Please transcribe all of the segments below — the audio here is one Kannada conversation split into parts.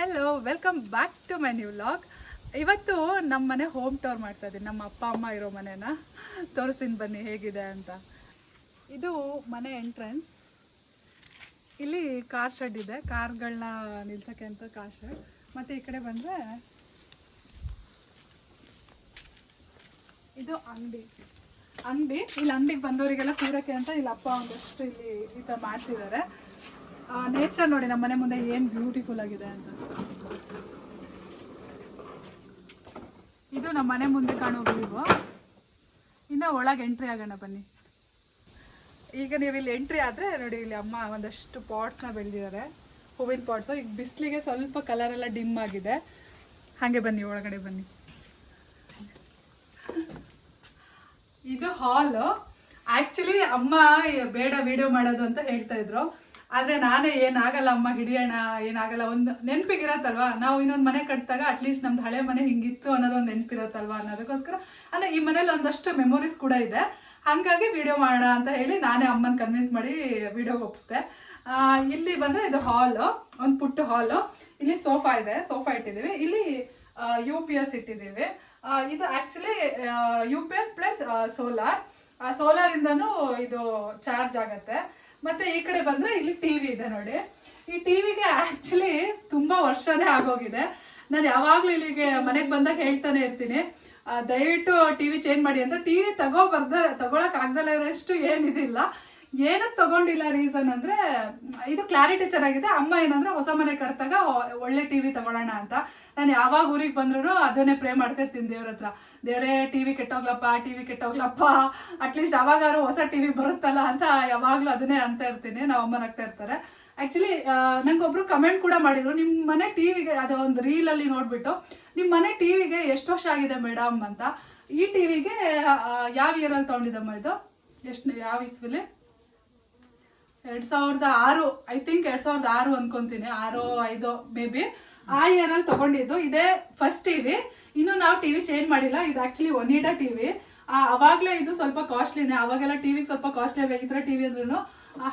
Hello welcome back to my new vlog ಇವತ್ತು ನಮ್ಮ ಮನೆ ಹೋಮ್ ಟೂರ್ ಮಾಡ್ತಾ ಇದ್ದೀನಿ ನಮ್ಮ ಅಪ್ಪ, ಅಮ್ಮ ಇರೋ ಮನೆನ. ತೋರಿಸ್ತೀನಿ ಬನ್ನಿ, ಹೇಗಿದೆ ಅಂತ. ಇದು ಮನೆ ಎಂಟ್ರೆನ್ಸ್ ಇಲ್ಲಿ ಕಾರ್ ಶೆಡ್ ಇದೆ. ಕಾರ್ಗಳನ್ನ ನಿಲ್ಸೋಕ್ಕೆ ಅಂತ ಕಾರ್ ಶೆಡ್ ಮತ್ತು ಈ ಕಡೆ ಬಂದರೆ ಇದು ಅಂಗಡಿ. ಅಂಗಡಿ? ಇಲ್ಲಿ ಅಂಗಡಿಗೆ ಬಂದವರಿಗೆಲ್ಲ ಕೂರಕ್ಕೆ ಅಂತ ಇಲ್ಲಿ ಅಪ್ಪ ಒಂದಷ್ಟು ಇಲ್ಲಿ ಈ ಥರ ಮಾಡಿಸಿದ್ದಾರೆ. ನೇಚರ್ ನೋಡಿ ನಮ್ಮ ಮನೆ ಮುಂದೆ ಏನು ಬ್ಯೂಟಿಫುಲ್ ಆಗಿದೆ ಅಂತ. ಇದು ನಮ್ಮ ಮನೆ ಮುಂದೆ ಕಾಣುವ ವ್ಯೂ ಇನ್ನು ಒಳಗೆ ಎಂಟ್ರಿ ಆಗೋಣ ಬನ್ನಿ. ಈಗ ನೀವು ಇಲ್ಲಿ ಎಂಟ್ರಿ ಆದರೆ ನೋಡಿ ಇಲ್ಲಿ ಅಮ್ಮ ಒಂದಷ್ಟು ಪಾಟ್ಸ್ನ ಬೆಳೆದಿದ್ದಾರೆ. ಹೂವಿನ ಪಾಟ್ಸು ಈಗ ಬಿಸಿಲಿಗೆ ಸ್ವಲ್ಪ ಕಲರ್ ಎಲ್ಲ ಡಿಮ್ ಆಗಿದೆ. ಹಾಗೆ ಬನ್ನಿ, ಒಳಗಡೆ ಬನ್ನಿ. ಇದು ಹಾಲ್ ಆಕ್ಚುಲಿ ಅಮ್ಮ ಬೇಡ ವಿಡಿಯೋ ಮಾಡೋದು ಅಂತ ಹೇಳ್ತಾ ಇದ್ರು. ಆದ್ರೆ ನಾನೇ ಏನಾಗಲ್ಲ ಅಮ್ಮ ಹಿಡಿಯೋಣ, ಏನಾಗಲ್ಲ, ಒಂದು ನೆನಪಿಗಿರತ್ತಲ್ವಾ? ನಾವು ಇನ್ನೊಂದು ಮನೆ ಕಟ್ಟಿದಾಗ ಅಟ್ಲೀಸ್ಟ್ ನಮ್ದು ಹಳೆ ಮನೆ ಹಿಂಗಿತ್ತು ಅನ್ನೋದೊಂದು ನೆನಪಿರತ್ತಲ್ವಾ ಅನ್ನೋದಕ್ಕೋಸ್ಕರ? ಅಂದ್ರೆ ಈ ಮನೇಲಿ ಒಂದಷ್ಟು ಮೆಮೊರೀಸ್ ಕೂಡ ಇದೆ. ಹಾಗಾಗಿ ವಿಡಿಯೋ ಮಾಡೋಣ ಅಂತ ಹೇಳಿ ನಾನೇ ಅಮ್ಮನ ಕನ್ವಿನ್ಸ್ ಮಾಡಿ ವಿಡಿಯೋಗೆ ಒಪ್ಪಿಸ್ದೆ ಇಲ್ಲಿ ಬಂದ್ರೆ ಇದು ಹಾಲ್ ಒಂದು ಪುಟ್ಟ ಹಾಲ್ ಇಲ್ಲಿ ಸೋಫಾ ಇದೆ ಸೋಫಾ ಇಟ್ಟಿದ್ದೀವಿ. ಇಲ್ಲಿ ಯು ಪಿ ಎಸ್ ಇಟ್ಟಿದ್ದೀವಿ. ಇದು actually U P S plus solar solar ಇಂದನೂ ಇದು ಚಾರ್ಜ್ ಆಗತ್ತೆ. ಮತ್ತೆ ಈ ಕಡೆ ಬಂದ್ರೆ ಇಲ್ಲಿ ಟಿವಿ ಇದೆ ನೋಡಿ. ಈ ಟಿವಿಗೆ ಆಕ್ಚುಲಿ ತುಂಬಾ ವರ್ಷನೇ ಆಗೋಗಿದೆ. ನಾನು ಯಾವಾಗ್ಲೂ ಇಲ್ಲಿಗೆ ಮನೆಗೆ ಬಂದಾಗ ಹೇಳ್ತಾನೆ ಇರ್ತೀನಿ. ದಯವಿಟ್ಟು ಟಿವಿ ಚೇಂಜ್ ಮಾಡಿ ಅಂತ. ಟಿವಿ ತಗೋ ಬರ್ದ ತಗೊಳಕ್ ಆಗ್ದಲ್ಲ ಇರೋಷ್ಟು ಏನಿದಿಲ್ಲ. ಏನಕ್ಕೆ ತಗೊಂಡಿಲ್ಲ ರೀಸನ್ ಅಂದ್ರೆ, ಇದು ಕ್ಲಾರಿಟಿ ಚೆನ್ನಾಗಿದೆ, ಅಮ್ಮ ಏನಂದ್ರೆ ಹೊಸ ಮನೆ ಕಟ್ತಾಗ ಒಳ್ಳೆ ಟಿವಿ ತಗೊಳ್ಳೋಣ ಅಂತ. ನಾನು ಯಾವಾಗ ಊರಿಗೆ ಬಂದ್ರು ಅದನ್ನೇ ಪ್ರೇ ಮಾಡ್ತಿರ್ತೀನಿ ದೇವ್ರ ಹತ್ರ. ದೇವ್ರೇ ಟಿವಿ ಕೆಟ್ಟೋಗ್ಲಪ್ಪ ಟಿವಿ ಕೆಟ್ಟೋಗ್ಲಪ್ಪ ಅಟ್ಲೀಸ್ಟ್ ಯಾವಾಗಾರು ಹೊಸ ಟಿವಿ ಬರುತ್ತಲ್ಲ ಅಂತ ಯಾವಾಗ್ಲೂ ಅದನ್ನೇ ಅಂತ ಇರ್ತೀನಿ. ನಾವು ಅಮ್ಮನ ಆಗ್ತಾ ಇರ್ತಾರೆ. ಆಕ್ಚುಲಿ ನಂಗೆ ಒಬ್ರು ಕಮೆಂಟ್ ಕೂಡ ಮಾಡಿದ್ರು. ನಿಮ್ಮ ಮನೆ ಟಿವಿಗೆ ಅದೇ ಒಂದು ರೀಲ್ ಅಲ್ಲಿ ನೋಡ್ಬಿಟ್ಟು, ನಿಮ್ ಮನೆ ಟಿವಿಗೆ ಎಷ್ಟು ವರ್ಷ ಆಗಿದೆ ಮೇಡಮ್ ಅಂತ. ಈ ಟಿವಿಗೆ ಯಾವ ಇಯರ್ ಅಲ್ಲಿ ತಗೊಂಡಿದ್ದಮ್ಮ ಇದು? ಎಷ್ಟು, ಯಾವ ಇಸ್ವಿಲಿ? ಎರಡ್ ಸಾವಿರದ ಆರು ಐ ಥಿಂಕ್ ಎರಡ್ ಸಾವಿರದ ಆರು ಅನ್ಕೊಂತೀನಿ. ಆರು, ಐದು ಮೇ ಬಿ ಆ ಇಯರ್ ಅಲ್ಲಿ ತಗೊಂಡಿದ್ದು. ಇದೇ ಫಸ್ಟ್ ಟಿವಿ ಇನ್ನು ನಾವು ಟಿವಿ ಚೇಂಜ್ ಮಾಡಿಲ್ಲ. ಇದು ಆಕ್ಚುಲಿ ಒನಿಡಾ ಟಿವಿ ಅವಾಗ್ಲೇ ಇದು ಸ್ವಲ್ಪ ಕಾಸ್ಟ್ಲಿನೇ ಅವಾಗೆಲ್ಲ ಟಿವಿ ಸ್ವಲ್ಪ ಕಾಸ್ಟ್ಲಿ ಆಗಿದ್ರೆ ಟಿವಿ ಅಂದ್ರೂ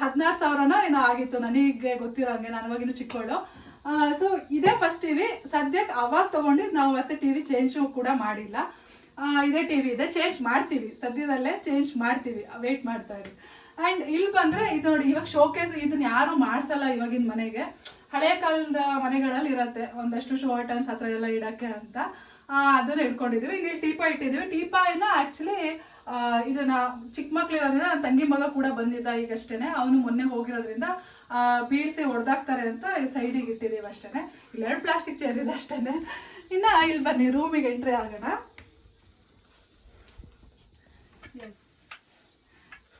ಹದಿನಾರು ಸಾವಿರನೋ ಏನೋ ಆಗಿತ್ತು ನನಗೆ ಗೊತ್ತಿರೋಂಗೆ ನಾನು ಅವಾಗಿನ್ನು ಚಿಕ್ಕವಳು ಸೊ ಇದೇ ಫಸ್ಟ್ ಟಿವಿ ಸದ್ಯಕ್ಕೆ ಅವಾಗ ತಗೊಂಡಿದ್ದು ನಾವು ಮತ್ತೆ ಟಿವಿ ಚೇಂಜ್ ಕೂಡ ಮಾಡಿಲ್ಲ. ಇದೇ ಟಿವಿ ಇದೆ. ಚೇಂಜ್ ಮಾಡ್ತೀವಿ. ಸದ್ಯದಲ್ಲೇ ಚೇಂಜ್ ಮಾಡ್ತೀವಿ. ವೇಟ್ ಮಾಡ್ತಾ ಇರಿ. ಅಂಡ್ ಇಲ್ಲಿ ಬಂದ್ರೆ ಇದು ನೋಡಿ, ಇವಾಗ ಶೋಕೇಸ್ ಇದನ್ನ ಯಾರು ಮಾಡ್ಸಲ್ಲ ಇವಾಗಿನ ಮನೆಗೆ. ಹಳೆ ಕಾಲದ ಮನೆಗಳಲ್ಲಿ ಇರತ್ತೆ, ಒಂದಷ್ಟು ಶೋ ಐಟಮ್ಸ್ ಹತ್ರ ಎಲ್ಲ ಇಡಕ್ಕೆ ಅಂತ. ಅದನ್ನ ಇಟ್ಕೊಂಡಿದೀವಿ. ಇಲ್ಲಿ ಟೀಪಾ ಇಟ್ಟಿದೀವಿ. ಟೀಪಾಯಿನ ಆಕ್ಚುಲಿ ಇದನ್ನ ಚಿಕ್ಕ ಮಕ್ಳು ನನ್ನ ತಂಗಿ ಮಗ ಕೂಡ ಬಂದಿದ್ದ ಈಗಷ್ಟೇನೆ. ಅವನು ಮೊನ್ನೆ ಹೋಗಿರೋದ್ರಿಂದ ಬೀಳ್ಸಿ ಹೊಡೆದಾಕ್ತಾರೆ ಅಂತ ಸೈಡಿಗೆ ಇಟ್ಟಿದೀವಿ ಅಷ್ಟೇನೆ. ಇಲ್ಲಿ ಎರಡು ಪ್ಲಾಸ್ಟಿಕ್ ಚೇರ್ ಇದೆ ಅಷ್ಟೇನೆ. ಇನ್ನ ಇಲ್ಲಿ ಬನ್ನಿ ರೂಮಿಗೆ ಎಂಟ್ರಿ ಆಗೋಣ. ಎಸ್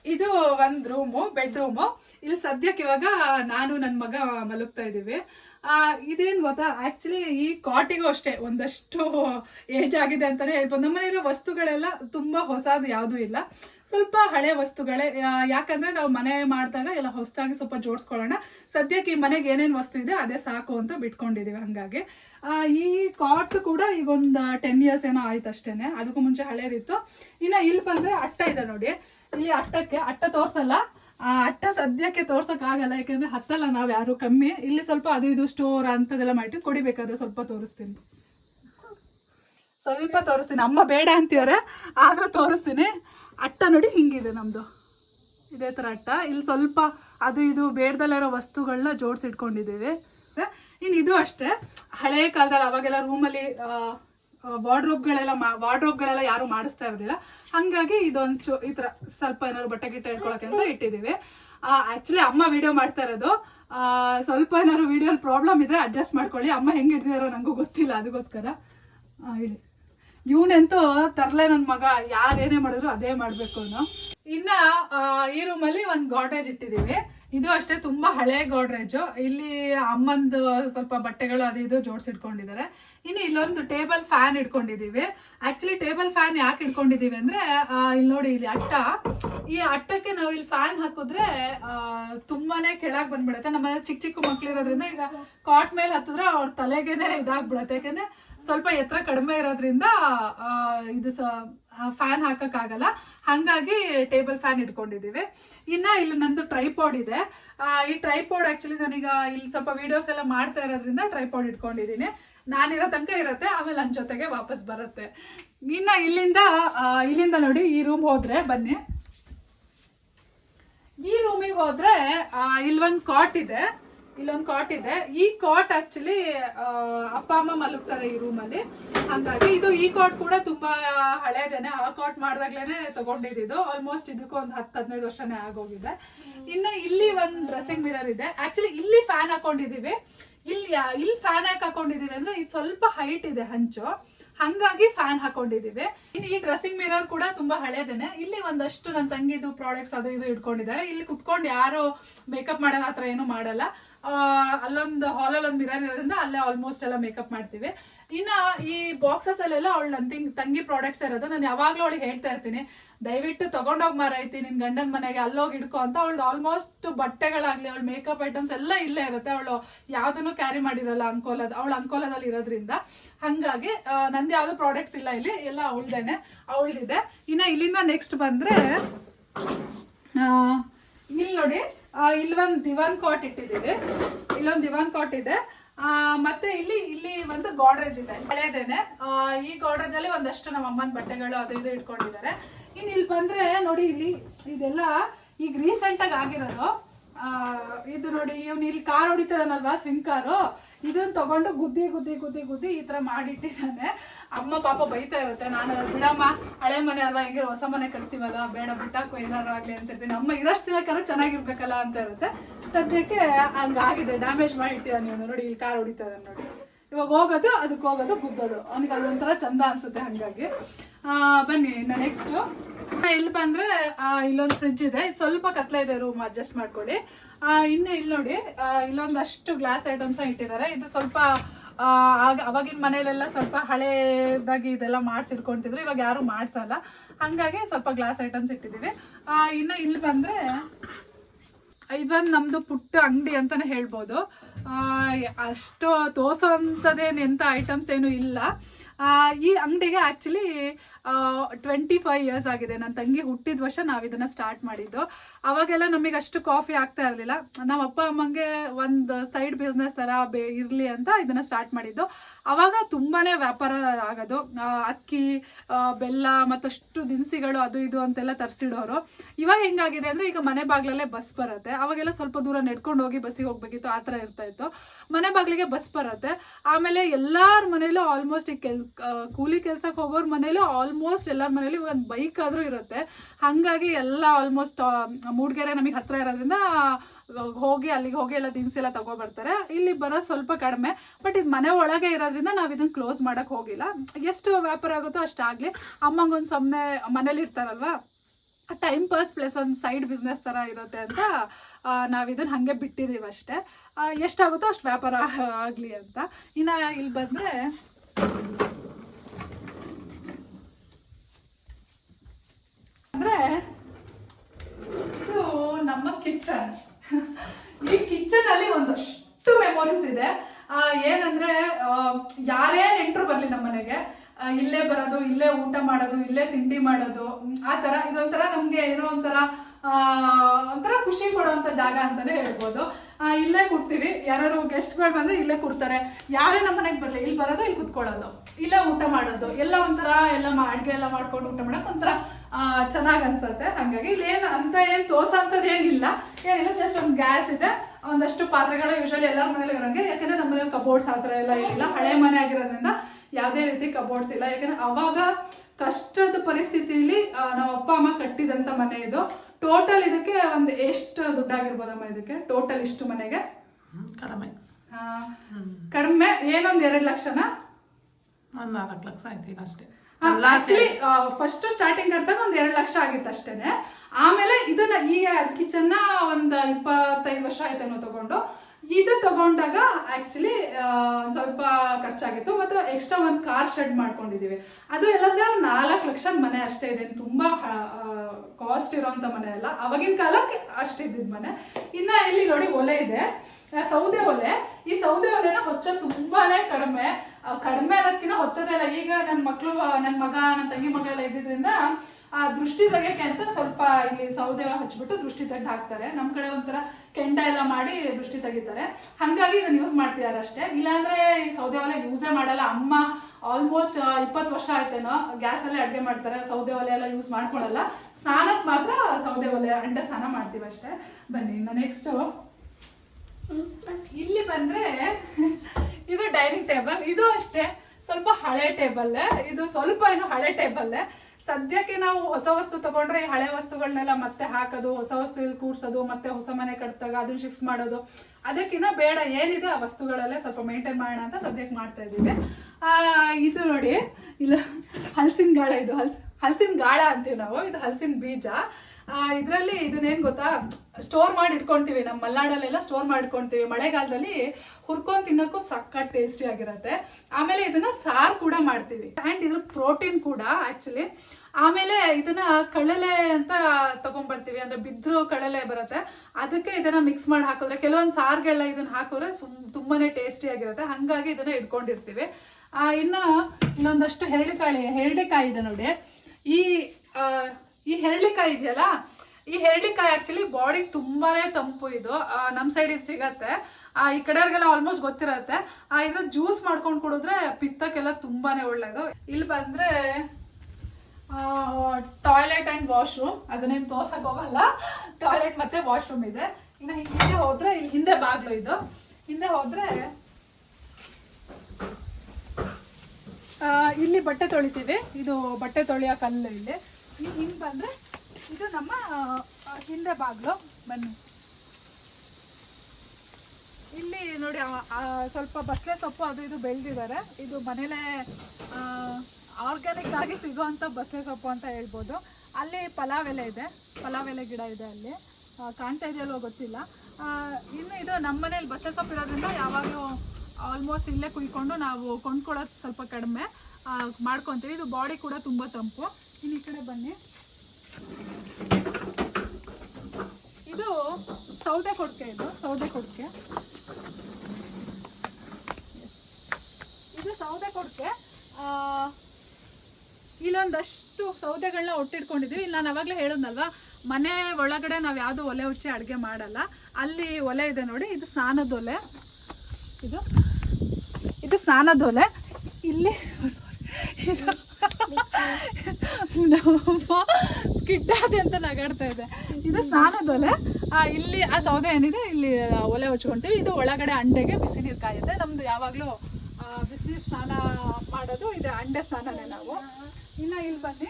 ಇದು ಒಂದ್ ರೂಮು ಬೆಡ್ರೂಮು ಇಲ್ಲಿ ಸದ್ಯಕ್ಕೆ ಇವಾಗ ನಾನು ನನ್ನ ಮಗ ಮಲಗ್ತಾ ಇದೀವಿ ಆ ಇದೇನ್ ಗೊತ್ತಾ? ಆಕ್ಚುಲಿ ಈ ಕಾಟಿಗೂ ಅಷ್ಟೇ ಒಂದಷ್ಟು ಏಜ್ ಆಗಿದೆ ಅಂತಾನೆ ಹೇಳ್ಬೋದು. ನಮ್ಮನೇಲಿರೋ ವಸ್ತುಗಳೆಲ್ಲ ತುಂಬಾ ಹೊಸದು ಯಾವ್ದು ಇಲ್ಲ. ಸ್ವಲ್ಪ ಹಳೆ ವಸ್ತುಗಳೇ ಯಾಕಂದ್ರೆ ನಾವು ಮನೆ ಮಾಡಿದಾಗ ಎಲ್ಲ ಹೊಸದಾಗಿ ಸ್ವಲ್ಪ ಜೋಡಿಸ್ಕೊಳ್ಳೋಣ. ಸದ್ಯಕ್ಕೆ ಈ ಮನೆಗೆ ಏನೇನು ವಸ್ತು ಇದೆ, ಅದೇ ಸಾಕು ಅಂತ ಬಿಟ್ಕೊಂಡಿದೀವಿ ಹಂಗಾಗಿ. ಈ ಕಾಟ್ ಕೂಡ ಈಗ ಒಂದು ಟೆನ್ ಇಯರ್ಸ್ ಏನೋ ಆಯ್ತು ಅಷ್ಟೇನೆ. ಅದಕ್ಕೂ ಮುಂಚೆ ಹಳೇದಿತ್ತು. ಇನ್ನ ಇಲ್ಲಿ ಬಂದ್ರೆ ಅಟ್ಟ ಇದೆ ನೋಡಿ. ಈ ಅಟ್ಟಕ್ಕೆ, ಅಟ್ಟ ತೋರ್ಸಲ್ಲ. ಅಟ್ಟ ಸದ್ಯಕ್ಕೆ ತೋರ್ಸಕ್ ಆಗಲ್ಲ, ಯಾಕಂದ್ರೆ ಹತ್ತಲ್ಲ ನಾವ್ ಯಾರು, ಕಮ್ಮಿ. ಇಲ್ಲಿ ಸ್ವಲ್ಪ ಅದು ಇದು ಸ್ಟೋರ್ ಅಂತದೆಲ್ಲ ಮಾಡಿ ಕೊಡಿಬೇಕಾದ್ರೆ ಸ್ವಲ್ಪ ತೋರಿಸ್ತೀನಿ. ಸ್ವಲ್ಪ ತೋರಿಸ್ತೀನಿ. ಅಮ್ಮ ಬೇಡ ಅಂತೀವ್ರೆ ಆದ್ರೂ ತೋರಿಸ್ತೀನಿ. ಅಟ್ಟ ನೋಡಿ ಹಿಂಗಿದೆ ನಮ್ದು. ಇದೇ ತರ ಅಟ್ಟ. ಇಲ್ಲಿ ಸ್ವಲ್ಪ ಅದು ಇದು ಬೇಡ್ದಲ್ಲಿರೋ ವಸ್ತುಗಳನ್ನ ಜೋಡಿಸಿಟ್ಕೊಂಡಿದ್ದೀವಿ. ಇನ್ನು ಇದು ಅಷ್ಟೇ. ಹಳೆ ಕಾಲದಲ್ಲಿ ಅವಾಗೆಲ್ಲ ರೂಮಲ್ಲಿ ವಾರ್ಡ್ರೋಬ್ಗಳೆಲ್ಲ ವಾರ್ಡ್ರೋಬ್ಗಳೆಲ್ಲ ಯಾರು ಮಾಡಿಸ್ತಾ ಇರೋದಿಲ್ಲ. ಹಂಗಾಗಿ ಇದೊಂದು ಈ ತರ ಸ್ವಲ್ಪ ಏನಾದ್ರು ಬಟ್ಟೆ ಗಿಟ್ಟೆ ಇಟ್ಕೊಳಕ್ಕೆ ಅಂತ ಇಟ್ಟಿದ್ದೀವಿ. ಆಕ್ಚುಲಿ ಅಮ್ಮ ವಿಡಿಯೋ ಮಾಡ್ತಾ ಇರೋದು. ಆ, ಸ್ವಲ್ಪ ಏನಾದ್ರು ವಿಡಿಯೋಲಿ ಪ್ರಾಬ್ಲಮ್ ಇದ್ರೆ ಅಡ್ಜಸ್ಟ್ ಮಾಡ್ಕೊಳ್ಳಿ. ಅಮ್ಮ ಹೆಂಗ್ ಹಿಡ್ದಿದಾರೋ ನಂಗೂ ಗೊತ್ತಿಲ್ಲ ಅದಕ್ಕೋಸ್ಕರ. ಆ, ಹೇಳಿ. ಇವನಂತೂ ತರ್ಲೆ ನನ್ ಮಗ ಯಾರೇನೇ ಮಾಡಿದ್ರು ಅದೇ ಮಾಡ್ಬೇಕು ಅನ್ನೋ. ಇನ್ನ ಆ, ಈ ರೂಮಲ್ಲಿ ಒಂದ್ ಗಾಡ್ರೇಜ್ ಇಟ್ಟಿದೀವಿ ಇದು ಅಷ್ಟೇ, ತುಂಬಾ ಹಳೆ ಗೋಡ್ರೇಜು. ಇಲ್ಲಿ ಅಮ್ಮಂದು ಸ್ವಲ್ಪ ಬಟ್ಟೆಗಳು ಅದು ಇದು ಜೋಡಿಸಿಟ್ಕೊಂಡಿದ್ದಾರೆ. ಇನ್ನು ಇಲ್ಲೊಂದು ಟೇಬಲ್ ಫ್ಯಾನ್ ಇಟ್ಕೊಂಡಿದೀವಿ ಆಕ್ಚುಲಿ ಟೇಬಲ್ ಫ್ಯಾನ್ ಯಾಕೆ ಇಟ್ಕೊಂಡಿದೀವಿ ಅಂದ್ರೆ ಇಲ್ಲಿ ನೋಡಿ, ಇಲ್ಲಿ ಅಟ್ಟ. ಈ ಅಟ್ಟಕ್ಕೆ ನಾವು ಇಲ್ಲಿ ಫ್ಯಾನ್ ಹಾಕಿದ್ರೆ ತುಂಬಾನೇ ಕೆಳಗ್ ಬಂದ್ಬಿಡುತ್ತೆ. ನಮ್ಮ ಚಿಕ್ಕ ಚಿಕ್ಕ ಮಕ್ಳು ಇರೋದ್ರಿಂದ ಈಗ ಕಾಟ್ ಮೇಲೆ ಹತ್ತಿದ್ರೆ ಅವ್ರ ತಲೆಗೆನೆ ಇದಾಗ್ಬಿಡತ್ತೆ. ಯಾಕಂದ್ರೆ ಸ್ವಲ್ಪ ಎತ್ತರ ಕಡಿಮೆ ಇರೋದ್ರಿಂದ ಇದು ಫ್ಯಾನ್ ಹಾಕೋಕ್ಕಾಗಲ್ಲ. ಹಾಗಾಗಿ ಟೇಬಲ್ ಫ್ಯಾನ್ ಇಟ್ಕೊಂಡಿದ್ದೀವಿ. ಇನ್ನ ಇಲ್ಲಿ ನಂದು ಟ್ರೈಪಾಡ್ ಇದೆ. ಈ ಟ್ರೈಪಾಡ್ ಆ್ಯಕ್ಚುಲಿ ನಾನೀಗ ಇಲ್ಲಿ ಸ್ವಲ್ಪ ವಿಡಿಯೋಸ್ ಎಲ್ಲ ಮಾಡ್ತಾ ಇರೋದ್ರಿಂದ ಟ್ರೈಪಾಡ್ ಇಟ್ಕೊಂಡಿದ್ದೀನಿ. ನಾನಿರೋ ತನಕ ಇರತ್ತೆ, ಆಮೇಲೆ ನನ್ನ ಜೊತೆಗೆ ವಾಪಸ್ ಬರುತ್ತೆ. ಇನ್ನ ಇಲ್ಲಿಂದ ಇಲ್ಲಿಂದ ನೋಡಿ, ಈ ರೂಮ್ ಹೋದ್ರೆ, ಬನ್ನಿ. ಈ ರೂಮಿಗೆ ಹೋದರೆ ಇಲ್ಲಿ ಒಂದು ಕಾಟ್ ಇದೆ. ಇಲ್ಲೊಂದ್ ಕಾಟ್ ಇದೆ. ಈ ಕಾಟ್ ಆಕ್ಚುಲಿ ಅಪ್ಪ, ಅಮ್ಮ ಮಲಗ್ತಾರೆ ಈ ರೂಮ್ ಅಲ್ಲಿ. ಹಂಗಾಗಿ ಇದು ಈ ಕಾಟ್ ಕೂಡ ತುಂಬಾ ಹಳೇದೇನೆ. ಆ ಕಾಟ್ ಮಾಡ್ದಾಗ್ಲೇನೆ ತಗೊಂಡಿದ್ದು ಆಲ್ಮೋಸ್ಟ್ ಇದಕ್ಕೂ ಒಂದ್ ಹತ್ತು, ಹದಿನೈದು ವರ್ಷನೇ ಆಗೋಗಿದೆ. ಇನ್ನು ಇಲ್ಲಿ ಒಂದ್ ಡ್ರೆಸ್ಸಿಂಗ್ ಮಿರರ್ ಇದೆ. ಆಕ್ಚುಲಿ ಇಲ್ಲಿ ಫ್ಯಾನ್ ಹಾಕೊಂಡಿದೀವಿ. ಇಲ್ಲಿ ಇಲ್ಲಿ ಫ್ಯಾನ್ ಯಾಕೆ ಹಾಕೊಂಡಿದೀವಿ ಅಂದ್ರೆ ಇದು ಸ್ವಲ್ಪ ಹೈಟ್ ಇದೆ ಹಂಚು. ಹಂಗಾಗಿ ಫ್ಯಾನ್ ಹಾಕೊಂಡಿದೀವಿ. ಇನ್ನು ಈ ಡ್ರೆಸ್ಸಿಂಗ್ ಮಿರರ್ ಕೂಡ ತುಂಬಾ ಹಳೇದೇನೆ. ಇಲ್ಲಿ ಒಂದಷ್ಟು ನನ್ನ ತಂಗಿದು ಪ್ರಾಡಕ್ಟ್ಸ್ ಅದು ಇದು ಇಟ್ಕೊಂಡಿದ್ದಾಳೆ ಇಲ್ಲಿ ಕುತ್ಕೊಂಡು ಯಾರು ಮೇಕಪ್ ಮಾಡೋದ ಆತರ ಏನು ಮಾಡಲ್ಲ. ಅಲ್ಲೊಂದು ಹಾಲಲ್ಲಿ ಒಂದು ಮಿರರ್ ಇರೋದ್ರಿಂದ ಅಲ್ಲೇ ಆಲ್ಮೋಸ್ಟ್ ಎಲ್ಲ ಮೇಕಪ್ ಮಾಡ್ತೀವಿ. ಇನ್ನ ಈ ಬಾಕ್ಸಸ್ ಅಲ್ಲೆಲ್ಲ ಅವಳು ನನ್ನ ತಂಗಿ ತಂಗಿ ಪ್ರಾಡಕ್ಟ್ಸ್ ಇರೋದು. ನಾನು ಯಾವಾಗ್ಲೂ ಅವಳಿಗೆ ಹೇಳ್ತಾ ಇರ್ತೀನಿ, ದಯವಿಟ್ಟು ತಗೊಂಡೋಗಿ ಮಾರೈತಿ ನಿನ್ ಗಂಡನ ಮನೆಗೆ ಅಲ್ಲೋಗಿ ಇಡ್ಕೊ ಅಂತ ಅವಳು ಆಲ್ಮೋಸ್ಟ್ ಬಟ್ಟೆಗಳಾಗ್ಲಿ, ಅವಳು ಮೇಕಪ್ ಐಟಮ್ಸ್ ಎಲ್ಲ ಇಲ್ಲೇ ಇರುತ್ತೆ. ಅವಳು ಯಾವ್ದನ್ನು ಕ್ಯಾರಿ ಮಾಡಿರಲ್ಲ ಅಂಕೋಲದ, ಅವಳು ಅಂಕೋಲದಲ್ಲಿ ಇರೋದ್ರಿಂದ. ಹಂಗಾಗಿ ನಂದು ಯಾವ್ದು ಪ್ರಾಡಕ್ಟ್ಸ್ ಇಲ್ಲ ಇಲ್ಲಿ, ಎಲ್ಲ ಅವಳ್ದೇನೆ, ಅವಳ್ದಿದೆ. ಇನ್ನ ಇಲ್ಲಿಂದ ನೆಕ್ಸ್ಟ್ ಬಂದ್ರೆ ಇಲ್ಲಿ ನೋಡಿ ಇಲ್ಲೊಂದ್ ದಿವಾನ್ ಕಾಟ್ ಇಟ್ಟಿದ್ದೀವಿ. ಇಲ್ಲೊಂದು ದಿವಾನ್ ಕಾಟ್ ಇದೆ. ಮತ್ತೆ ಇಲ್ಲಿ ಇಲ್ಲಿ ಒಂದು ಗಾಡ್ರೇಜ್ ಇದೆ. ಹಳೇದೇನೆ. ಈ ಗಾಡ್ರೇಜ್ ಅಲ್ಲಿ ಒಂದಷ್ಟು ನಮ್ಮ ಅಮ್ಮನ ಬಟ್ಟೆಗಳು ಅದು ಇದು ಇಟ್ಕೊಂಡಿದ್ದಾರೆ. ಇನ್ ಇಲ್ಲಿ ಬಂದ್ರೆ ನೋಡಿ, ಇಲ್ಲಿ ಇದೆಲ್ಲ ಈಗ ರೀಸೆಂಟ್ ಆಗಿ ಆಗಿರೋದು. ಇದು ನೋಡಿ, ಇವ್ನು ಇಲ್ಲಿ ಕಾರ್ ಹೊಡಿತದನಲ್ವಾ ಸ್ವಿಂಗ್ ಕಾರು ಇದನ್ನ ತಗೊಂಡು ಗುದ್ದಿ ಗುದ್ದಿ ಗುದ್ದಿ ಗುದ್ದಿ ಈ ತರ ಮಾಡಿಟ್ಟಿದ್ದಾನೆ. ಅಮ್ಮ ಪಾಪ ಬೈತಾ ಇರುತ್ತೆ. ನಾನು ಬಿಡಮ್ಮ ಹಳೆ ಮನೆ ಅಲ್ವಾ? ಹೆಂಗೆ ಹೊಸ ಮನೆ ಕಟ್ತೀವಲ್ಲ? ಬೇಡ ಬಿಟ್ಟಾಕು ಏನಾರು ಆಗ್ಲಿ ಅಂತ ಇರ್ತೀನಿ ಅಮ್ಮ ಇರಷ್ಟು ದಿನಕ್ಕಾರು ಚೆನ್ನಾಗಿರ್ಬೇಕಲ್ಲ ಅಂತ ಇರುತ್ತೆ. ಸದ್ಯಕ್ಕೆ ಹಂಗಾಗಿದೆ. ಡ್ಯಾಮೇಜ್ ಮಾಡಿ ಇವನು. ನೋಡಿ ಇಲ್ಲಿ ಕಾರ್ ಹೊಡಿತಾ ನೋಡಿ. ಇವಾಗ ಹೋಗೋದು ಅದಕ್ಕೆ ಹೋಗೋದು ಗುದ್ದೋದು. ಅವನಿಗೆ ಅದೊಂಥರ ಚಂದ ಅನ್ಸುತ್ತೆ ಹಂಗಾಗಿ. ಆ, ಬನ್ನಿ ಇನ್ನು ನೆಕ್ಸ್ಟ್ ಇಲ್ಲಿ ಬಂದ್ರೆ ಇಲ್ಲೊಂದು ಫ್ರಿಡ್ಜ್ ಇದೆ. ಸ್ವಲ್ಪ ಕತ್ಲೆ ಇದೆ ರೂಮ್ ಅಡ್ಜಸ್ಟ್ ಮಾಡ್ಕೊಳ್ಳಿ. ಇನ್ನು ಇಲ್ಲಿ ನೋಡಿ ಇಲ್ಲೊಂದಷ್ಟು ಗ್ಲಾಸ್ ಐಟಮ್ಸ್ ಇಟ್ಟಿದ್ದಾರೆ. ಇದು ಸ್ವಲ್ಪ ಆಗ ಅವಾಗಿನ ಮನೇಲೆಲ್ಲ ಸ್ವಲ್ಪ ಹಳೇದಾಗಿ ಇದೆಲ್ಲ ಮಾಡ್ಸಿಡ್ಕೊಂತಿದ್ರು ಇವಾಗ ಯಾರು ಮಾಡ್ಸಲ್ಲ. ಹಂಗಾಗಿ ಸ್ವಲ್ಪ ಗ್ಲಾಸ್ ಐಟಮ್ಸ್ ಇಟ್ಟಿದ್ದೀವಿ. ಇನ್ನು ಇಲ್ಲಿ ಬಂದ್ರೆ ಇದೊಂದು ನಮ್ದು ಪುಟ್ಟ ಅಂಗಡಿ ಅಂತಾನೆ ಹೇಳ್ಬೋದು. ಅಷ್ಟು ತೋರ್ಸೋಂಥದ್ದೇನು ಎಂಥ ಐಟಮ್ಸ್ ಏನು ಇಲ್ಲ. ಈ ಅಂಗಡಿಗೆ ಆಕ್ಚುಲಿ ಟ್ವೆಂಟಿ ಫೈವ್ ಇಯರ್ಸ್ ಆಗಿದೆ. ನನ್ನ ತಂಗಿ ಹುಟ್ಟಿದ ವರ್ಷ ನಾವು ಇದನ್ನ ಸ್ಟಾರ್ಟ್ ಮಾಡಿದ್ದು. ಅವಾಗೆಲ್ಲ ನಮಗೆ ಅಷ್ಟು ಕಾಫಿ ಆಗ್ತಾ ಇರಲಿಲ್ಲ. ನಮ್ಮ ಅಪ್ಪ ಅಮ್ಮಂಗೆ ಒಂದು ಸೈಡ್ ಬಿಸ್ನೆಸ್ ಥರ ಬೇ ಇರ್ಲಿ ಅಂತ ಇದನ್ನ ಸ್ಟಾರ್ಟ್ ಮಾಡಿದ್ದು. ಅವಾಗ ತುಂಬಾನೇ ವ್ಯಾಪಾರ ಆಗೋದು. ಅಕ್ಕಿ ಬೆಲ್ಲ ಮತ್ತಷ್ಟು ದಿನಸಿಗಳು ಅದು ಇದು ಅಂತೆಲ್ಲ ತರಿಸಿಡೋರು. ಇವಾಗ ಹೆಂಗಾಗಿದೆ ಅಂದ್ರೆ ಈಗ ಮನೆ ಬಾಗ್ಲಲ್ಲೇ ಬಸ್ ಬರುತ್ತೆ. ಅವಾಗೆಲ್ಲ ಸ್ವಲ್ಪ ದೂರ ನೆಡ್ಕೊಂಡು ಹೋಗಿ ಬಸ್ಸಿಗೆ ಹೋಗ್ಬೇಕಿತ್ತು, ಆ ಥರ ಇರ್ತಾ ಇತ್ತು. ಮನೆ ಬಾಗಿಲಿಗೆ ಬಸ್ ಬರುತ್ತೆ. ಆಮೇಲೆ ಎಲ್ಲಾರ ಮನೇಲೂ ಆಲ್ಮೋಸ್ಟ್ ಈ ಕೆಲ್ ಕೂಲಿ ಕೆಲ್ಸಕ್ಕೆ ಹೋಗೋರ್ ಮನೇಲೂ ಆಲ್ಮೋಸ್ಟ್ ಎಲ್ಲಾರ ಮನೇಲಿ ಒಂದು ಬೈಕ್ ಆದ್ರೂ ಇರುತ್ತೆ. ಹಂಗಾಗಿ ಎಲ್ಲ ಆಲ್ಮೋಸ್ಟ್ ಮೂಡ್ಗೆರೆ ನಮಗೆ ಹತ್ರ ಇರೋದ್ರಿಂದ ಹೋಗಿ ಅಲ್ಲಿಗೆ ಹೋಗಿ ಎಲ್ಲ ದಿನಸಿ ಎಲ್ಲ ತಗೊಬರ್ತಾರೆ. ಇಲ್ಲಿ ಬರೋ ಸ್ವಲ್ಪ ಕಡಿಮೆ ಬಟ್ ಇದು ಮನೆ ಒಳಗೆ ಇರೋದ್ರಿಂದ ನಾವು ಇದನ್ನ ಕ್ಲೋಸ್ ಮಾಡಕ್ ಹೋಗಿಲ್ಲ. ಎಷ್ಟು ವ್ಯಾಪಾರ ಆಗುತ್ತೋ ಅಷ್ಟಾಗ್ಲಿ ಅಮ್ಮಂಗೊಂದು ಸೊಮ್ಮೆ ಮನೇಲಿ ಇರ್ತಾರಲ್ವಾ ಟೈಮ್ ಪಾಸ್ ಪ್ಲಸ್ ಒಂದು ಸೈಡ್ ಬಿಸ್ನೆಸ್ ತರ ಇರುತ್ತೆ ಅಂತ ನಾವ್ ಇದನ್ನ ಹಂಗೆ ಬಿಟ್ಟಿದೀವಿ ಅಷ್ಟೇ. ಎಷ್ಟಾಗುತ್ತೋ ಅಷ್ಟು ವ್ಯಾಪಾರ ಆಗ್ಲಿ ಅಂತ. ಇನ್ನ ಇಲ್ಲಿ ಬಂದ್ರೆ ಅಂದ್ರೆ ಇದು ನಮ್ಮ ಕಿಚನ್ ಈ ಕಿಚನ್ ಅಲ್ಲಿ ಒಂದಷ್ಟು ಮೆಮೊರೀಸ್ ಇದೆ. ಏನಂದ್ರೆ ಯಾರೇ ನೆಂಟರು ಬರ್ಲಿ ನಮ್ಮ ಮನೆಗೆ ಇಲ್ಲೇ ಬರೋದು ಇಲ್ಲೇ ಊಟ ಮಾಡೋದು ಇಲ್ಲೇ ತಿಂಡಿ ಮಾಡೋದು ಆ ತರ ಇದೊಂಥರ ನಮ್ಗೆ ಏನೋ ಒಂಥರ ಆ, ಒಂಥರ ಖುಷಿ ಕೊಡುವಂತ ಜಾಗ ಅಂತಾನೆ ಹೇಳ್ಬೋದು. ಇಲ್ಲೇ ಕೂರ್ತೀವಿ. ಯಾರು ಗೆಸ್ಟ್ಗಳು ಬಂದ್ರೆ ಇಲ್ಲೇ ಕೂರ್ತಾರೆ. ಯಾರೇ ನಮ್ಮ ಮನೆಗೆ ಬರ್ಲಿ ಇಲ್ಲಿ ಬರೋದು ಇಲ್ಲಿ ಕುತ್ಕೊಳ್ಳೋದು ಇಲ್ಲೇ ಊಟ ಮಾಡೋದು ಎಲ್ಲ ಒಂಥರ ಎಲ್ಲ ಅಡ್ಗೆ ಎಲ್ಲ ಮಾಡ್ಕೊಂಡು ಊಟ ಮಾಡೋಕೆ ಒಂಥರ ಚೆನ್ನಾಗಿ ಅನ್ಸುತ್ತೆ. ಹಂಗಾಗಿ ಇಲ್ಲಿ ಏನು ಅಂತ ಏನು ತೋಸ ಏನಿಲ್ಲ. ಏನಿಲ್ಲ ಜಸ್ಟ್ ಒಂದು ಗ್ಯಾಸ್ ಇದೆ. ಒಂದಷ್ಟು ಪಾತ್ರೆಗಳು ಯೂಶಲಿ ಎಲ್ಲರ ಮನೇಲಿ ಇರೋಂಗೆ. ಯಾಕಂದ್ರೆ ನಮ್ಮ ಮನೇಲಿ ಕಬೋರ್ಡ್ಸ್ ಆ ಥರ ಎಲ್ಲ ಇಲ್ಲ ಹಳೆ ಮನೆ ಆಗಿರೋದ್ರಿಂದ ಯಾವುದೇ ರೀತಿ ಕಬೋರ್ಡ್ಸ್ ಇಲ್ಲ. ಯಾಕಂದ್ರೆ ಅವಾಗ ಕಷ್ಟದ ಪರಿಸ್ಥಿತಿಯಲ್ಲಿ ನಮ್ಮ ಅಪ್ಪ ಅಮ್ಮ ಕಟ್ಟಿದಂತ ಮನೆ ಇದು. ಟೋಟಲ್ ಇದಕ್ಕೆ ಒಂದು ಎಷ್ಟು ದುಡ್ಡಾಗಿರ್ಬೋದಮ್ಮ ಇದಕ್ಕೆ? ಟೋಟಲ್ ಇಷ್ಟು ಮನೆಗೆ? ಕಡಿಮೆ. ಕಡಿಮೆ? ಏನೊಂದು ಎರಡು ಲಕ್ಷನಾ? ಒಂದ್ ನಾಲ್ಕು ಲಕ್ಷ ಆಯ್ತು ಈಗ ಅಷ್ಟೇ. ಫಸ್ಟ್ ಸ್ಟಾರ್ಟಿಂಗ್ ಕಟ್ಟಾಗ ಒಂದ್ ಎರಡು ಲಕ್ಷ ಆಗಿತ್ತು ಅಷ್ಟೇನೆ. ಆಮೇಲೆ ಇದನ್ನ ಈ ಕಿಚನ್ನ ಒಂದ್ ಇಪ್ಪತ್ತೈದು ವರ್ಷ ಆಯ್ತೇನೋ ತಗೊಂಡು. ಇದು ತಗೊಂಡಾಗ ಆಕ್ಚುಲಿ ಸ್ವಲ್ಪ ಖರ್ಚಾಗಿತ್ತು. ಮತ್ತು ಎಕ್ಸ್ಟ್ರಾ ಒಂದು ಕಾರ್ ಶೆಡ್ ಮಾಡ್ಕೊಂಡಿದೀವಿ. ಅದು ಎಲ್ಲ ಸೇರಿ ನಾಲ್ಕು ಲಕ್ಷದ ಮನೆ ಅಷ್ಟೇ ಇದೆ. ತುಂಬಾ ಕಾಸ್ಟ್ ಇರೋಂಥ ಮನೆ ಅಲ್ಲ. ಅವಾಗಿನ ಕಾಲಕ್ಕೆ ಅಷ್ಟಿದ್ದ ಮನೆ. ಇನ್ನ ಇಲ್ಲಿ ನೋಡಿ ಒಲೆ ಇದೆ. ಸೌದೆ ಒಲೆ. ಈ ಸೌದೆ ಒಲೆನ ಹೊಚ್ಚ ತುಂಬಾನೇ ಕಡಿಮೆ. ಕಡಿಮೆ ಅನ್ನೋದಕ್ಕಿಂತ ಹೊಚ್ಚೋದೇ ಇಲ್ಲ. ಈಗ ನನ್ನ ಮಕ್ಕಳು ನನ್ನ ಮಗ ನನ್ನ ತಂಗಿ ಮಗ ಎಲ್ಲ ಇದ್ದಿದ್ರಿಂದ ಆ ದೃಷ್ಟಿ ತೆಗಿಯಕ್ಕೆ ಅಂತ ಸ್ವಲ್ಪ ಇಲ್ಲಿ ಸೌದೆ ಹಚ್ಚಿಬಿಟ್ಟು ದೃಷ್ಟಿ ತೆಗ್ದು ಹಾಕ್ತಾರೆ. ನಮ್ಮ ಕಡೆ ಒಂಥರ ಕೆಂಡ ಎಲ್ಲ ಮಾಡಿ ದೃಷ್ಟಿ ತೆಗಿತಾರೆ. ಹಂಗಾಗಿ ಇದನ್ನ ಯೂಸ್ ಮಾಡ್ತಿದ್ದಾರೆ ಅಷ್ಟೇ ಇಲ್ಲಾಂದ್ರೆ ಈ ಸೌದೆ ಒಲೆ ಯೂಸೇ ಮಾಡಲ್ಲ. ಅಮ್ಮ ಆಲ್ಮೋಸ್ಟ್ ಇಪ್ಪತ್ತು ವರ್ಷ ಆಯ್ತೇನೋ ಗ್ಯಾಸ್ ಅಲ್ಲೇ ಅಡುಗೆ ಮಾಡ್ತಾರೆ. ಸೌದೆ ಒಲೆ ಎಲ್ಲ ಯೂಸ್ ಮಾಡ್ಕೊಳಲ್ಲ. ಸ್ನಾನಕ್ಕೆ ಮಾತ್ರ ಸೌದೆ ಒಲೆ ಅಂಡ ಸ್ನಾನ ಮಾಡ್ತೀವಿ ಅಷ್ಟೇ. ಬನ್ನಿ ಇನ್ನು ನೆಕ್ಸ್ಟು ಇಲ್ಲಿ ಬಂದ್ರೆ ಇದು ಡೈನಿಂಗ್ ಟೇಬಲ್ ಇದು ಅಷ್ಟೇ. ಸ್ವಲ್ಪ ಹಳೆ ಟೇಬಲ್ ಇದು ಸ್ವಲ್ಪ ಏನು ಹಳೆ ಟೇಬಲ್ ಸದ್ಯಕ್ಕೆ ನಾವು ಹೊಸ ವಸ್ತು ತಗೊಂಡ್ರೆ ಈ ಹಳೆ ವಸ್ತುಗಳನ್ನೆಲ್ಲ ಮತ್ತೆ ಹಾಕೋದು ಹೊಸ ವಸ್ತು ಇಲ್ಲಿ ಕೂರ್ಸೋದು ಮತ್ತೆ ಹೊಸ ಮನೆ ಕಟ್ಟಿದಾಗ ಅದನ್ನ ಶಿಫ್ಟ್ ಮಾಡೋದು. ಅದಕ್ಕಿನ್ನ ಬೇಡ ಏನಿದೆ ಆ ವಸ್ತುಗಳಲ್ಲೇ ಸ್ವಲ್ಪ ಮೇಂಟೈನ್ ಮಾಡೋಣ ಅಂತ ಸದ್ಯಕ್ಕೆ ಮಾಡ್ತಾ ಇದ್ದೀವಿ. ಆ, ಇದು ನೋಡಿ ಇಲ್ಲ ಹಲಸಿನ ಗಾಳ ಇದು ಹಲ್ಸ್ ಹಲಸಿನ ಗಾಳ ಅಂತೀವಿ ನಾವು ಇದು ಹಲಸಿನ ಬೀಜ. ಇದರಲ್ಲಿ ಇದನ್ನೇನು ಗೊತ್ತಾ? ಸ್ಟೋರ್ ಮಾಡಿ ಇಟ್ಕೊಳ್ತೀವಿ ನಮ್ಮ ಮಲ್ನಾಡಲ್ಲೆಲ್ಲ ಸ್ಟೋರ್ ಮಾಡ್ಕೊಳ್ತೀವಿ ಮಳೆಗಾಲದಲ್ಲಿ ಹುರ್ಕೊಂಡು ತಿನ್ನೋಕ್ಕೂ ಸಕ್ಕತ್ ಟೇಸ್ಟಿ ಆಗಿರುತ್ತೆ. ಆಮೇಲೆ ಇದನ್ನ ಸಾರು ಕೂಡ ಮಾಡ್ತೀವಿ. ಆ್ಯಂಡ್ ಇದ್ರ ಪ್ರೋಟೀನ್ ಕೂಡ ಆ್ಯಕ್ಚುಲಿ ಆಮೇಲೆ ಇದನ್ನ ಕಳಲೆ ಅಂತ ತಗೊಂಡ್ಬರ್ತೀವಿ ಅಂದ್ರೆ ಬಿದ್ರು ಕಳಲೆ ಬರುತ್ತೆ. ಅದಕ್ಕೆ ಇದನ್ನ ಮಿಕ್ಸ್ ಮಾಡಿ ಹಾಕಿದ್ರೆ, ಕೆಲವೊಂದು ಸಾರ್ಗೆಲ್ಲ ಇದನ್ನ ಹಾಕಿದ್ರೆ ಸುಮ್, ತುಂಬಾನೇ ಟೇಸ್ಟಿ ಆಗಿರುತ್ತೆ. ಹಾಗಾಗಿ ಇದನ್ನ ಇಟ್ಕೊಂಡಿರ್ತೀವಿ. ಇನ್ನು ಇನ್ನ ಇನ್ನೊಂದಷ್ಟು ಹೆರಳಿಕಾಯಿ ಹೆರಳಿಕಾಯಿ ಇದೆ ನೋಡಿ. ಈ ಈ ಹೆರಳಿಕಾಯಿ ಇದೆಯಲ್ಲ ಈ ಹೆರಳಿಕಾಯಿ ಆಕ್ಚುಲಿ ಬಾಡಿಗೆ ತುಂಬಾನೇ ತಂಪು ಇದು. ನಮ್ಮ ನಮ್ ಸೈಡ್ ಇದು ಸಿಗತ್ತೆ. ಆ, ಈ ಕಡೆಯವ್ರಿಗೆಲ್ಲ ಆಲ್ಮೋಸ್ಟ್ ಗೊತ್ತಿರತ್ತೆ. ಇದ್ರ ಜ್ಯೂಸ್ ಮಾಡ್ಕೊಂಡು ಕುಡಿದ್ರೆ ಪಿತ್ತಕ್ಕೆಲ್ಲ ತುಂಬಾನೇ ಒಳ್ಳೇದು. ಇಲ್ಲಿ ಬಂದ್ರೆ ಟಾಯ್ಲೆಟ್ ಅಂಡ್ ವಾಶ್ರೂಮ್ ಅದನ್ನೇನ್ ತೋರ್ಸಕ್ ಹೋಗಲ್ಲ. ಟಾಯ್ಲೆಟ್ ಮತ್ತೆ ವಾಶ್ರೂಮ್ ಇದೆ. ಇನ್ನು ಹಿಂದೆ ಹೋದ್ರೆ ಇಲ್ಲಿ ಹಿಂದೆ ಬಾಗ್ಲು ಇದು. ಹಿಂದೆ ಹೋದ್ರೆ ಇಲ್ಲಿ ಬಟ್ಟೆ ತೊಳಿತೀವಿ. ಇದು ಬಟ್ಟೆ ತೊಳೆಯೋ ಕಲ್ಲು ಇಲ್ಲಿ. ಇನ್ ಹಿಂಗ್ ಬಂದ್ರೆ ಇದು ನಮ್ಮ ಹಿಂದೆ ಬಾಗ್ಲು. ಬನ್ನಿ. ಇಲ್ಲಿ ನೋಡಿ ಸ್ವಲ್ಪ ಬಸಳೆ ಸೊಪ್ಪು ಅದು ಇದು ಬೆಳೆದಿದ್ದಾರೆ. ಇದು ಮನೇಲೆ ಆರ್ಗ್ಯಾನಿಕ್ ಆಗಿ ಸಿಗುವಂತ ಬಸಳೆ ಸೊಪ್ಪು ಅಂತ ಹೇಳ್ಬೋದು. ಅಲ್ಲಿ ಪಲಾವ್ ಎಲೆ ಇದೆ. ಪಲಾವ್ ಎಲೆ ಗಿಡ ಇದೆ ಅಲ್ಲಿ. ಕಾಣ್ತಾ ಇದೆಯಲ್ವೋ ಗೊತ್ತಿಲ್ಲ. ಇನ್ನು ಇದು ನಮ್ಮ ಮನೇಲಿ ಬಸಳೆ ಸೊಪ್ಪು ಇರೋದ್ರಿಂದ ಯಾವಾಗಲೂ ಆಲ್ಮೋಸ್ಟ್ ಇಲ್ಲೇ ಕುಯ್ಕೊಂಡು ನಾವು ಕೊಂಡ್ಕೊಳ್ಳೋದು ಸ್ವಲ್ಪ ಕಡಿಮೆ. ಮಾಡ್ಕೊಂತೀವಿ. ಇದು ಬಾಡಿ ಕೂಡ ತುಂಬ ತಂಪು. ಇನ್ನು ಈ ಕಡೆ ಬನ್ನಿ. ಇದು ಸೌದೆ ಕೊಡ್ಕೆ, ಇದು ಸೌದೆ ಕೊಡ್ಕೆ. ಇದು ಸೌದೆ ಕೊಡ್ಕೆ. ಇಲ್ಲೊಂದಷ್ಟು ಸೌದೆಗಳನ್ನ ಒಟ್ಟಿಟ್ಕೊಂಡಿದ್ವಿ. ಇಲ್ಲಿ ನಾನು ಅವಾಗಲೇ ಹೇಳಿದ್ನಲ್ವಾ, ಮನೆ ಒಳಗಡೆ ನಾವು ಯಾವುದು ಒಲೆ ಉಚ್ಚಿ ಅಡುಗೆ ಮಾಡಲ್ಲ. ಅಲ್ಲಿ ಒಲೆ ಇದೆ ನೋಡಿ, ಇದು ಸ್ನಾನದ ಒಲೆ. ಇದು ಇದು ಸ್ನಾನದ ಒಲೆ. ಇಲ್ಲಿ ಸಾರಿ ಇದು ನಮ್ಮ ಅಂತ ನಗಾಡ್ತಾ ಇದೆ. ಇದು ಸ್ನಾನದ ಒಲೆ ಆ, ಇಲ್ಲಿ ಆ ಸೌದೆ ಏನಿದೆ? ಇಲ್ಲಿ ಒಲೆ ಹಚ್ಕೊಂತೀವಿ. ಇದು ಒಳಗಡೆ ಅಂಡೆಗೆ ಬಿಸಿ ನೀರು ಕಾಯುತ್ತೆ. ನಮ್ದು ಯಾವಾಗಲೂ ಬಿಸಿನೀರು ಸ್ನಾನ ಮಾಡೋದು ಇದು ಅಂಡೆ ಸ್ನಾನನೇ ನಾವು. ಇನ್ನ ಇಲ್ಲಿ ಬನ್ನಿ.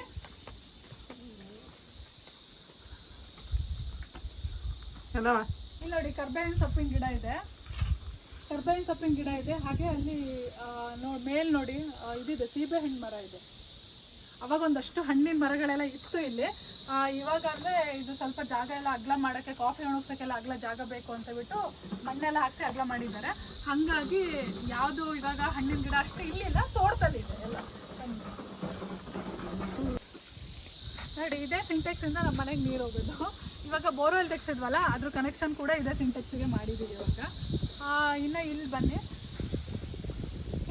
ಇಲ್ಲ ಇಲ್ಲಿ ನೋಡಿ ಕರ್ಬೇವಿನ ಸೊಪ್ಪಿನ ಗಿಡ ಇದೆ. ಕರ್ಬೇವಿನ ಸೊಪ್ಪಿನ ಗಿಡ ಇದೆ. ಹಾಗೆ ಅಲ್ಲಿ ನೋಡಿ ಮೇಲ್ ನೋಡಿ ಇದಿದೆ. ಸೀಬೆ ಹಣ್ಣು ಮರ ಇದೆ. ಅವಾಗ ಒಂದಷ್ಟು ಹಣ್ಣಿನ ಮರಗಳೆಲ್ಲ ಇತ್ತು ಇಲ್ಲಿ. ಇವಾಗ ಅಂದ್ರೆ ಇದು ಸ್ವಲ್ಪ ಜಾಗ ಎಲ್ಲ ಅಗ್ಲ ಮಾಡಕ್ಕೆ ಕಾಫಿ ಒಣಗ್ಸಕ್ಕೆಲ್ಲ ಅಗ್ಲ ಜಾಗ ಬೇಕು ಅಂತ ಬಿಟ್ಟು ಮಣ್ಣೆಲ್ಲ ಹಾಕಿ ಅಗ್ಲ ಮಾಡಿದ್ದಾರೆ. ಹಂಗಾಗಿ ಯಾವುದು ಇವಾಗ ಹಣ್ಣಿನ ಗಿಡ ಅಷ್ಟು ಇಲ್ಲಿಲ್ಲ ತೋಟದಲ್ಲಿ ಇದೆ ಎಲ್ಲ. ನೋಡಿ, ಇದೇ ಸಿಂಟೆಕ್ಸ್ ಇಂದ ನಮ್ಮ ಮನೆಗೆ ನೀರು ಹೋಗೋದು. ಇವಾಗ ಬೋರ್ವೆಲ್ ತೆಗ್ಸಿದ್ವಲ್ಲ, ಅದ್ರ ಕನೆಕ್ಷನ್ ಕೂಡ ಇದೇ ಸಿಂಟೆಕ್ಸಿಗೆ ಮಾಡಿದ್ದೀವಿ ಇವಾಗ. ಇನ್ನು ಇಲ್ಲಿ ಬನ್ನಿ.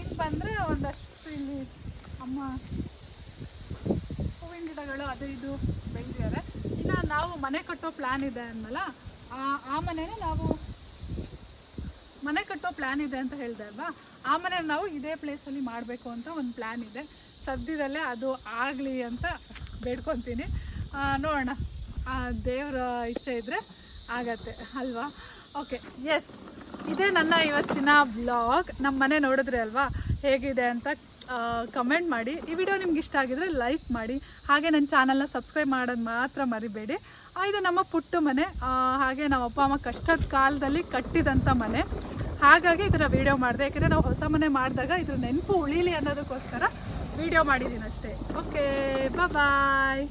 ಇಲ್ಲಿ ಬಂದರೆ ಒಂದಷ್ಟು ಇಲ್ಲಿ ಅಮ್ಮ ಹೂವಿನ ಗಿಡಗಳು, ಅದು ಇದು ಬೆಳೆದಿದ್ದಾರೆ. ಇನ್ನು ನಾವು ಮನೆ ಕಟ್ಟೋ ಪ್ಲ್ಯಾನ್ ಇದೆ ಅಂದಲ್ಲ ಆ ಮನೆನ ನಾವು ಮನೆ ಕಟ್ಟೋ ಪ್ಲ್ಯಾನ್ ಇದೆ ಅಂತ ಹೇಳಿದೆ ಅಲ್ವಾ? ಆ ಮನೆ ನಾವು ಇದೇ ಪ್ಲೇಸಲ್ಲಿ ಮಾಡಬೇಕು ಅಂತ ಒಂದು ಪ್ಲ್ಯಾನ್ ಇದೆ. ಸದ್ಯದಲ್ಲೇ ಅದು ಆಗಲಿ ಅಂತ ಬೇಡ್ಕೊತೀನಿ. ನೋಡೋಣ. ದೇವರ ಇಚ್ಛೆ ಇದ್ದರೆ ಆಗತ್ತೆ, ಅಲ್ವಾ? ಓಕೆ ಎಸ್ ಇದೇ ನನ್ನ ಇವತ್ತಿನ ಬ್ಲಾಗ್ ನಮ್ಮ ಮನೆ ನೋಡಿದ್ರೆ ಅಲ್ವಾ? ಹೇಗಿದೆ ಅಂತ ಕಮೆಂಟ್ ಮಾಡಿ. ಈ ವಿಡಿಯೋ ನಿಮ್ಗೆ ಇಷ್ಟ ಆಗಿದ್ರೆ ಲೈಕ್ ಮಾಡಿ. ಹಾಗೆ ನನ್ನ ಚಾನಲ್ನ ಸಬ್ಸ್ಕ್ರೈಬ್ ಮಾಡೋದು ಮಾತ್ರ ಮರಿಬೇಡಿ. ಇದು ನಮ್ಮ ಪುಟ್ಟ ಮನೆ. ಹಾಗೆ ನಮ್ಮ ಅಪ್ಪ, ಅಮ್ಮ ಕಷ್ಟದ ಕಾಲದಲ್ಲಿ ಕಟ್ಟಿದಂಥ ಮನೆ. ಹಾಗಾಗಿ ಇದನ್ನ ವಿಡಿಯೋ ಮಾಡಿದೆ. ಯಾಕೆಂದರೆ ನಾವು ಹೊಸ ಮನೆ ಮಾಡಿದಾಗ ಇದ್ರ ನೆನಪು ಉಳೀಲಿ ಅನ್ನೋದಕ್ಕೋಸ್ಕರ ವಿಡಿಯೋ ಮಾಡಿದ್ದೀನಿ ಅಷ್ಟೇ ಓಕೆ ಬಾಯ್